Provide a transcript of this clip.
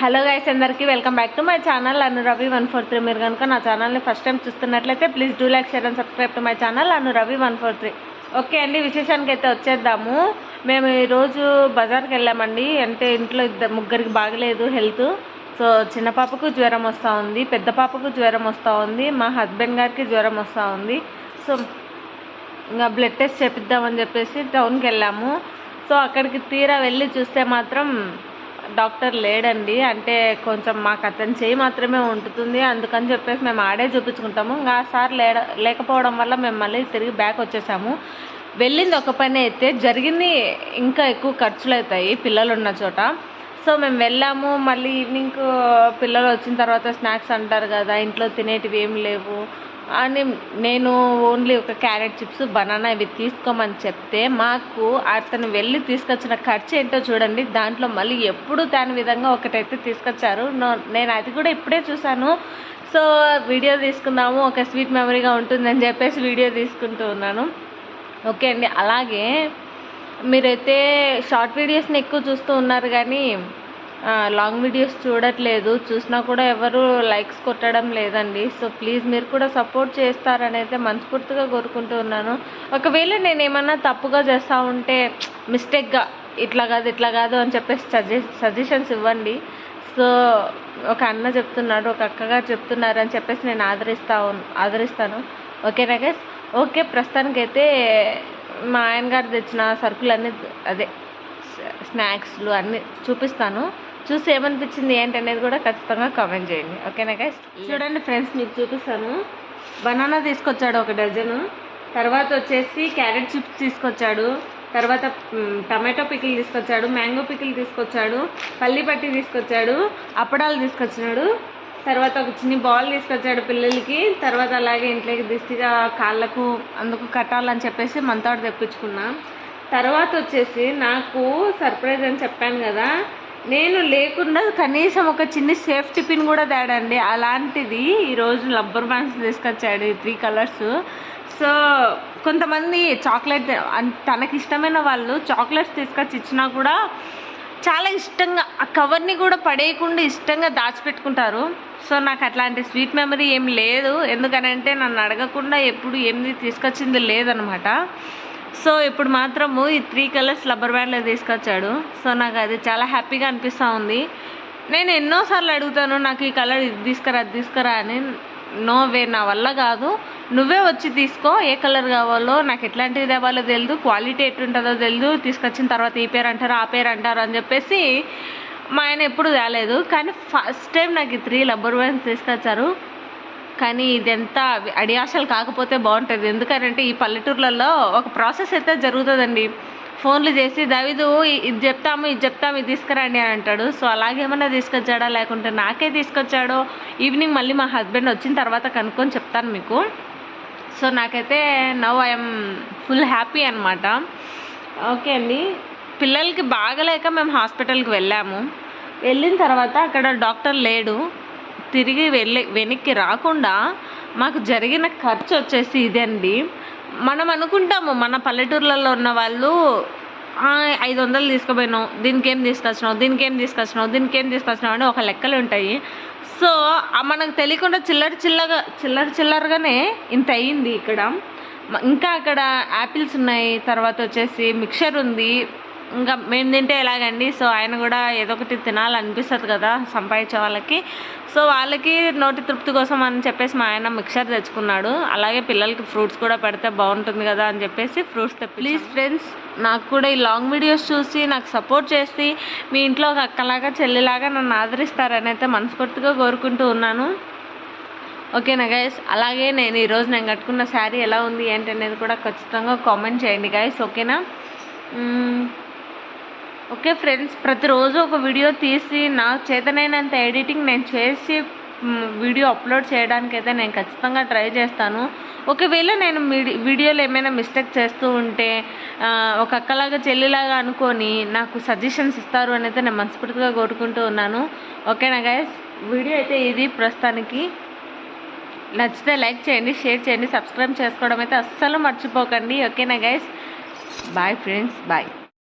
Hello guys అందరికీ welcome back to my channel. Anu Ravi one four three. మీరు కనుక నా ఛానల్ని ఫస్ట్ టైం చూస్తున్నట్లయితే please do like share and subscribe to my channel. Anu Ravi one four three. Okay అండి విశేషానికి అయితే వచ్చేద్దాము. మేము ఈరోజు బజార్కి వెళ్ళామండి. అంటే ఇంట్లో ఇద్దరు ముగ్గురికి బాగలేదు హెల్త్. సో చిన్న పాపకు జ్వరం వస్తూ ఉంది పెద్ద పాపకు జ్వరం వస్తూ ఉంది మా హస్బెండ్ గారికి జ్వరం వస్తూ ఉంది. సో ఇంకా బ్లడ్ టెస్ట్ చేపిద్దామని చెప్పేసి టౌన్కి వెళ్ళాము. సో అక్కడికి తీరా వెళ్ళి చూస్తే మాత్రం డాక్టర్ లేడండి. అంటే కొంచెం మాకు అతని చేయి మాత్రమే ఉంటుంది అందుకని చెప్పేసి మేము ఆడే చూపించుకుంటాము. ఇంకా సార్ లేడ లేకపోవడం వల్ల మేము మళ్ళీ తిరిగి బ్యాక్ వచ్చేసాము. వెళ్ళింది ఒక పని అయితే జరిగింది. ఇంకా ఎక్కువ ఖర్చులు అవుతాయి పిల్లలు ఉన్న చోట. సో మేము వెళ్ళాము. మళ్ళీ ఈవినింగ్ పిల్లలు వచ్చిన తర్వాత స్నాక్స్ అంటారు కదా ఇంట్లో తినేటివి ఏం లేవు. అని నేను ఓన్లీ ఒక క్యారెట్ చిప్స్ బనానా ఇవి తీసుకోమని చెప్తే మాకు అతను వెళ్ళి తీసుకొచ్చిన ఖర్చు ఏంటో చూడండి. దాంట్లో మళ్ళీ ఎప్పుడు దాని విధంగా ఒకటైతే తీసుకొచ్చారు. నో- నేను అది కూడా ఇప్పుడే చూశాను. సో వీడియో తీసుకుందాము. ఒక స్వీట్ మెమరీగా ఉంటుందని చెప్పేసి వీడియో తీసుకుంటూ ఉన్నాను. ఓకే అండి. అలాగే మీరైతే షార్ట్ వీడియోస్ని ఎక్కువ చూస్తూ ఉన్నారు కానీ లాంగ్ వీడియోస్ చూడట్లేదు. చూసినా కూడా ఎవరు లైక్స్ కొట్టడం లేదండి. సో ప్లీజ్ మీరు కూడా సపోర్ట్ చేస్తారని అయితే మనస్ఫూర్తిగా కోరుకుంటూ ఉన్నాను. ఒకవేళ నేను ఏమన్నా తప్పుగా చేస్తూ ఉంటే మిస్టేక్గా ఇట్లా కాదు ఇట్లా కాదు అని చెప్పేసి సజె సజెషన్స్ ఇవ్వండి. సో ఒక అన్న చెప్తున్నాడు ఒక అక్కగారు చెప్తున్నారు అని చెప్పేసి నేను ఆదరిస్తా ఆదరిస్తాను. ఓకేనా గైస్ ఓకే ప్రస్తుతానికైతే మా ఆయన గారు తెచ్చిన సరుకులన్నీ అదే స్నాక్స్లు అన్నీ చూపిస్తాను. చూసి ఏమనిపించింది ఏంటి అనేది కూడా ఖచ్చితంగా కామెంట్ చేయండి. ఓకేనా గైస్ చూడండి ఫ్రెండ్స్ మీకు చూపిస్తాను. బనానా తీసుకొచ్చాడు ఒక డజను తర్వాత వచ్చేసి క్యారెట్ చిప్స్ తీసుకొచ్చాడు. తర్వాత టమాటో పికిల్ తీసుకొచ్చాడు మ్యాంగో పికిల్ తీసుకొచ్చాడు పల్లి పట్టి తీసుకొచ్చాడు అప్పడాలు తీసుకొచ్చినాడు. తర్వాత ఒక చిన్న బాల్ తీసుకొచ్చాడు పిల్లలకి. తర్వాత అలాగే ఇంట్లోకి దిష్టిగా కాళ్ళకు అందుకు కట్టాలని చెప్పేసి మంతాడు తెప్పించుకున్నా. తర్వాత వచ్చేసి నాకు సర్ప్రైజ్ అని చెప్పాను కదా నేను లేకుండా కనీసం ఒక చిన్న సేఫ్ టిఫిన్ కూడా తేడండి. అలాంటిది ఈరోజు రబ్బర్ బ్యాండ్స్ తీసుకొచ్చాడు త్రీ కలర్స్. సో కొంతమంది చాక్లెట్ తనకి ఇష్టమైన వాళ్ళు చాక్లెట్స్ తీసుకొచ్చి ఇచ్చినా కూడా చాలా ఇష్టంగా ఆ కవర్ని కూడా పడేయకుండా ఇష్టంగా దాచిపెట్టుకుంటారు. సో నాకు అట్లాంటి స్వీట్ మెమరీ ఏం లేదు. ఎందుకనంటే నన్ను అడగకుండా ఎప్పుడు ఏమి తీసుకొచ్చింది లేదనమాట. సో ఇప్పుడు మాత్రము ఈ త్రీ కలర్స్ రబ్బర్ బ్యాండ్లో తీసుకొచ్చాడు. సో నాకు అది చాలా హ్యాపీగా అనిపిస్తూ ఉంది. నేను ఎన్నోసార్లు అడుగుతాను నాకు ఈ కలర్ ఇది తీసుకురా అది తీసుకురా అని. నో వే నా వల్ల కాదు. నువ్వే వచ్చి తీసుకో ఏ కలర్ కావాలో. నాకు ఎట్లాంటిది తేవాలో తెలియదు క్వాలిటీ ఎట్టుంటుందో తెలియదు తీసుకొచ్చిన తర్వాత ఈ పేరు అంటారు ఆ పేరు అంటారు అని చెప్పేసి మా ఆయన ఎప్పుడు తేలేదు. కానీ ఫస్ట్ టైం నాకు ఈ త్రీ రబ్బర్ బ్యాండ్స్ తీసుకొచ్చారు. కానీ ఇదంతా అడియాసలు కాకపోతే బాగుంటుంది. ఎందుకంటే ఈ పల్లెటూర్లలో ఒక ప్రాసెస్ అయితే జరుగుతుందండి. ఫోన్లు చేసి దవిదు ఇది చెప్తాము ఇది చెప్తాము ఇది తీసుకురండి అని అంటాడు. సో అలాగేమన్నా తీసుకొచ్చాడా? లేకుంటే నాకే తీసుకొచ్చాడో? ఈవినింగ్ మళ్ళీ మా హస్బెండ్ వచ్చిన తర్వాత కనుక్కొని చెప్తాను మీకు. సో నాకైతే నవ్ ఐఎమ్ ఫుల్ హ్యాపీ అనమాట ఓకే అండి. పిల్లలకి బాగలేక మేము హాస్పిటల్కి వెళ్ళాము. వెళ్ళిన తర్వాత అక్కడ డాక్టర్ లేడు. తిరిగి వెళ్ళి వెనక్కి రాకుండా మాకు జరిగిన ఖర్చు వచ్చేసి ఇదండి మనం అనుకుంటాము మన పల్లెటూర్లలో ఉన్న వాళ్ళు ఐదు వందలు తీసుకుపోయినావు దీనికి ఏం తీసుకొచ్చినావు దీనికి ఏం తీసుకొచ్చినావు దీనికి ఏం తీసుకొచ్చినావు అని ఒక లెక్కలు ఉంటాయి. సో మనకు తెలియకుండా చిల్లర చిల్లగా చిల్లర చిల్లరగానే ఇంత అయ్యింది ఇక్కడ. ఇంకా అక్కడ యాపిల్స్ ఉన్నాయి తర్వాత వచ్చేసి మిక్చర్ ఉంది ఇంకా మేము తింటే ఎలాగండి? సో ఆయన కూడా ఏదో ఒకటి తినాలనిపిస్తుంది కదా సంపాదించే వాళ్ళకి. సో వాళ్ళకి నోటి తృప్తి కోసం అని చెప్పేసి మా ఆయన మిక్చర్ తెచ్చుకున్నాడు. అలాగే పిల్లలకి ఫ్రూట్స్ కూడా పెడితే బాగుంటుంది కదా అని చెప్పేసి ఫ్రూట్స్ తెప్పి ప్లీజ్ ఫ్రెండ్స్ నాకు కూడా ఈ లాంగ్ వీడియోస్ చూసి నాకు సపోర్ట్ చేసి మీ ఇంట్లో ఒక అక్కలాగా చెల్లిలాగా నన్ను ఆదరిస్తారని అయితే మనస్ఫూర్తిగా కోరుకుంటూ ఉన్నాను. ఓకేనా గైస్ అలాగే నేను ఈరోజు నేను కట్టుకున్న శారీ ఎలా ఉంది ఏంటి అనేది కూడా ఖచ్చితంగా కామెంట్ చేయండి గైస్ ఓకేనా? ఓకే ఫ్రెండ్స్ ప్రతిరోజు ఒక వీడియో తీసి నా చేతనైనంత ఎడిటింగ్ నేను చేసి వీడియో అప్లోడ్ చేయడానికి అయితే నేను ఖచ్చితంగా ట్రై చేస్తాను. ఒకవేళ నేను మీడి- వీడియోలో ఏమైనా మిస్టేక్ చేస్తూ ఉంటే ఒక అక్కలాగా చెల్లిలాగా అనుకొని నాకు సజెషన్స్ ఇస్తారు అని అయితే నేను మనస్ఫూర్తిగా కోరుకుంటూ ఉన్నాను. ఓకేనా గైస్? వీడియో అయితే ఇది ప్రస్తుతానికి. నచ్చితే లైక్ చేయండి షేర్ చేయండి సబ్స్క్రైబ్ చేసుకోవడం అయితే అస్సలు మర్చిపోకండి. ఓకేనా గైస్? Bye friends bye.